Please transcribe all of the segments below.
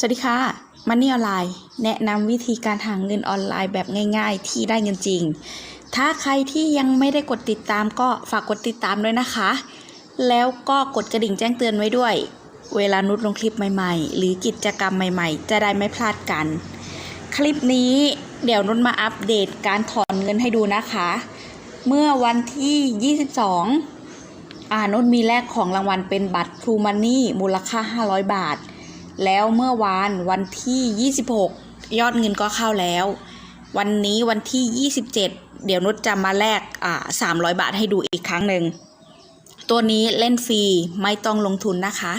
สวัสดีค่ะมันนี่ออนไลน์ แนะนำวิธีการหาเงินออนไลน์แบบง่าย ๆ ที่ได้เงินจริง ถ้าใครที่ยังไม่ได้กดติดตามก็ฝากกดติดตามด้วยนะคะ แล้วก็กดกระดิ่งแจ้งเตือนไว้ด้วย เวลานุชลงคลิปใหม่ๆ หรือกิจกรรมใหม่ๆ จะได้ไม่พลาดกัน คลิปนี้เดี๋ยวนุชมาอัปเดตการถอนเงินให้ดูนะคะ เมื่อวันที่ 22 อ่านุชมีแลกของรางวัลเป็นบัตร True Money มูลค่า 500 บาท แล้วเมื่อวานวันที่ 26 ยอดเงินก็เข้าแล้ว วันนี้วันที่ 27 เดี๋ยวนุชจะมาแลกอ่า300 บาทให้ดูอีกครั้งหนึ่ง ตัวนี้เล่นฟรีไม่ต้องลงทุนนะคะ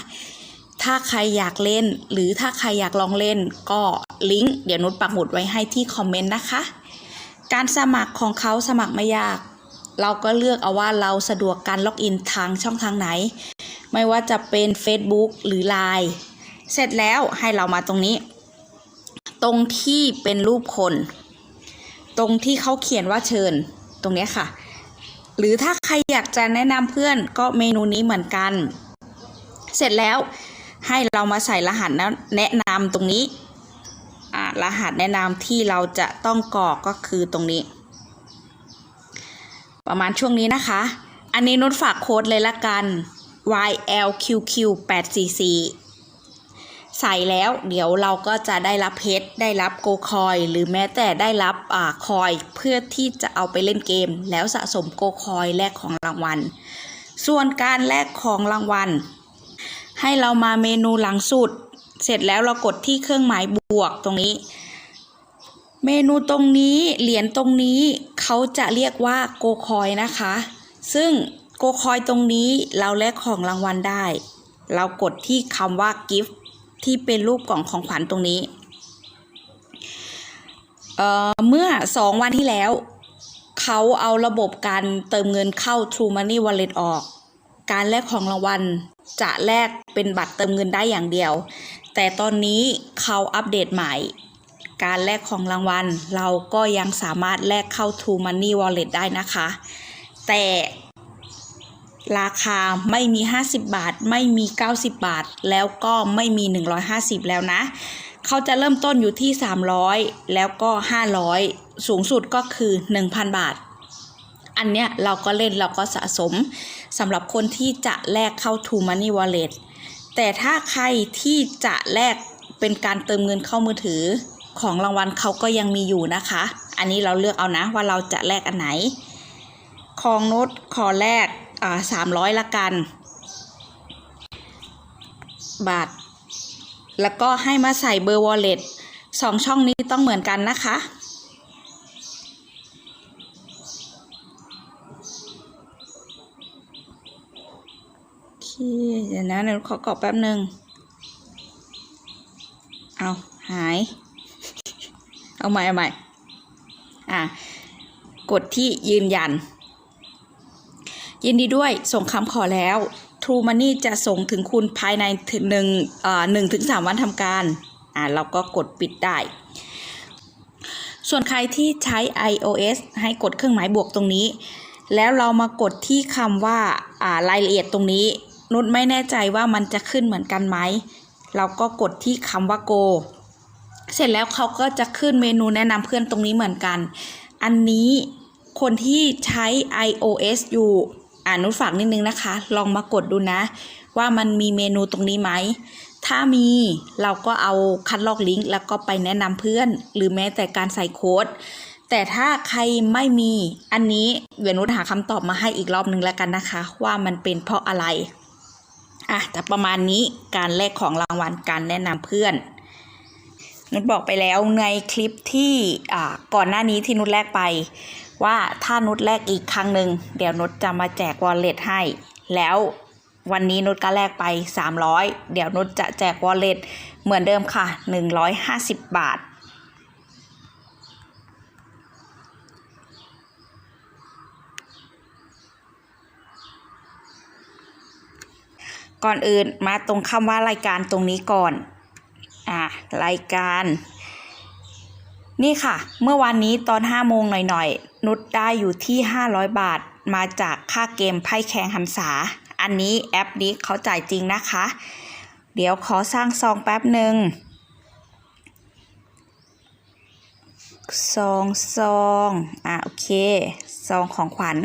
ถ้าใครอยากเล่น หรือถ้าใครอยากลองเล่น ก็ลิงก์เดี๋ยวนุชปักหมุดไว้ให้ที่คอมเมนต์นะคะ การสมัครของเขาสมัครไม่ยาก เราก็เลือกเอาว่าเราสะดวกการล็อกอินทางช่องทางไหน ไม่ว่าจะเป็น Facebook หรือ Line เสร็จแล้วให้เรามาตรงนี้ ตรงที่เป็นรูปคน ตรงที่เขาเขียนว่าเชิญตรงนี้ค่ะ หรือถ้าใครอยากจะแนะนำเพื่อนก็เมนูนี้เหมือนกัน เสร็จแล้วให้เรามาใส่รหัสแนะนำตรงนี้รหัสแนะนำที่เราจะต้องกรอกก็คือตรงนี้ ประมาณช่วงนี้นะคะ อันนี้นุชฝากโค้ดเลยละกัน YLQQ844 ใส่แล้วเดี๋ยวเราก็จะได้รับเพชรได้รับโกคอย หรือแม้แต่ได้รับอ่าคอยเพื่อที่จะเอาไปเล่นเกม แล้วสะสมโกคอยแลกของรางวัล ส่วนการแลกของรางวัล ให้เรามาเมนูหลังสุด เสร็จแล้วเรากดที่เครื่องหมายบวกตรงนี้ เมนูตรงนี้เหรียญตรงนี้เขาจะเรียกว่าโกคอยนะคะ ซึ่งโกคอยตรงนี้เราแลกของรางวัลได้ เรากดที่คำว่า gift ที่เป็นรูปกล่องของขวัญตรงนี้เอ่อเมื่อสองวันที่แล้ว เขาเอาระบบการเติมเงินเข้า True Money Wallet ออก การแลกของรางวัลจะแลกเป็นบัตรเติมเงินได้อย่างเดียว แต่ตอนนี้เขาอัปเดตใหม่ การแลกของรางวัล เราก็ยังสามารถแลกเข้า True Money Wallet ได้นะคะ แต่ ราคาไม่มี 50 บาท ไม่มี 90 บาท แล้วก็ไม่มี 150 แล้วนะ เขาจะเริ่มต้นอยู่ที่ 300 แล้วก็ 500 สูงสุดก็คือ 1,000 บาท อันเนี้ยเราก็เล่นเราก็สะสมสำหรับคนที่จะแลกเข้า True Money Wallet แต่ถ้าใครที่จะแลกเป็นการเติมเงินเข้ามือถือของรางวัลเขาก็ยังมีอยู่นะคะ อันนี้เราเลือกเอานะว่าเราจะแลกอันไหน ของโน้ตขอแลก สามร้อยละกัน บาท แล้วก็ให้มาใส่เบอร์ wallet สองช่องนี้ต้องเหมือนกันนะคะ โอเค เดี๋ยวนะเดี๋ยวขอกรอกแป๊บหนึ่งเอาหาย เอาใหม่เอาใหม่ อะ กดที่ยืนยัน ยินดีด้วยส่งคำขอแล้ว True Money จะส่งถึงคุณภายในหนึ่งหนึ่งถึงสามวันทำการอ่าเราก็กดปิดได้ ส่วนใครที่ใช้ iOS ให้กดเครื่องหมายบวกตรงนี้ แล้วเรามากดที่คำว่าอ่ารายละเอียดตรงนี้ นุชไม่แน่ใจว่ามันจะขึ้นเหมือนกันไหม เราก็กดที่คำว่า go เสร็จแล้วเขาก็จะขึ้นเมนูแนะนำเพื่อนตรงนี้เหมือนกัน อันนี้คนที่ใช้ iOS อยู่ อ่านุชฝากนิดนึงนะคะ ลองมากดดูนะ ว่ามันมีเมนูตรงนี้ไหม ถ้ามีเราก็เอาคัดลอกลิงก์แล้วก็ไปแนะนำเพื่อน หรือแม้แต่การใส่โค้ด แต่ถ้าใครไม่มีอันนี้เดี๋ยวนุชหาคำตอบมาให้อีกรอบนึงแล้วกันนะคะ ว่ามันเป็นเพราะอะไรอะแต่ประมาณนี้การแลกของรางวัลการแนะนำเพื่อนนุชบอกไปแล้วในคลิปที่อ่าก่อนหน้านี้ที่นุชแลกไป ว่าถ้านุชแลกอีกครั้งหนึ่งเดี๋ยวนุชจะมาแจกวอลเล็ตให้ แล้ววันนี้นุชก็แลกไป 300 เดี๋ยวนุชจะแจกวอลเล็ตเหมือนเดิมค่ะ 150 บาท ก่อนอื่นมาตรงคำว่ารายการตรงนี้ก่อน อ่ารายการ นี่ค่ะ เมื่อวานนี้ตอน5โมงหน่อยๆ นุชได้อยู่ที่ 500 บาท มาจากค่าเกมไพ่แข่งหันษา อันนี้แอปนี้เขาจ่ายจริงนะคะ เดี๋ยวขอสร้างซองแป๊บหนึ่งซองซองอะโอเค ซองของขวัญ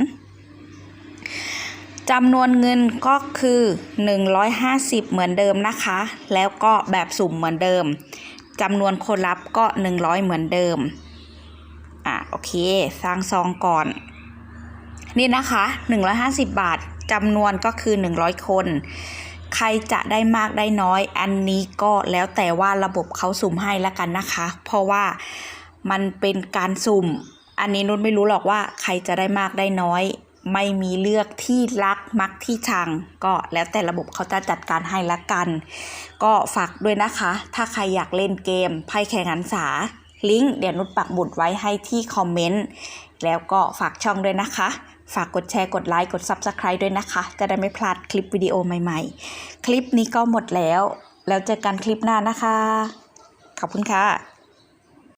จำนวนเงินก็คือ 150 เหมือนเดิมนะคะ แล้วก็แบบสุ่มเหมือนเดิม จำนวนคนรับก็ 100 เหมือนเดิม อะโอเค สร้างซองก่อน นี่นะคะ 150 บาทจำนวนก็คือ 100 คน ใครจะได้มากได้น้อย อันนี้ก็แล้วแต่ว่าระบบเขาสุ่มให้ละกันนะคะ เพราะว่ามันเป็นการสุ่ม อันนี้นุชไม่รู้หรอกว่าใครจะได้มากได้น้อย ไม่มีเลือกที่รักมักที่ชัง ก็แล้วแต่ระบบเขาจะจัดการให้ละกัน ก็ฝากด้วยนะคะ ถ้าใครอยากเล่นเกมไพ่แข่งหันษาลิงก์เดี๋ยวนุชปักหมุดไว้ให้ที่คอมเมนต์แล้วก็ฝากช่องด้วยนะคะ ฝากกดแชร์กดไลค์กด Subscribe ด้วยนะคะ จะได้ไม่พลาดคลิปวิดีโอใหม่ๆ คลิปนี้ก็หมดแล้ว แล้วเจอกันคลิปหน้านะคะ ขอบคุณค่ะ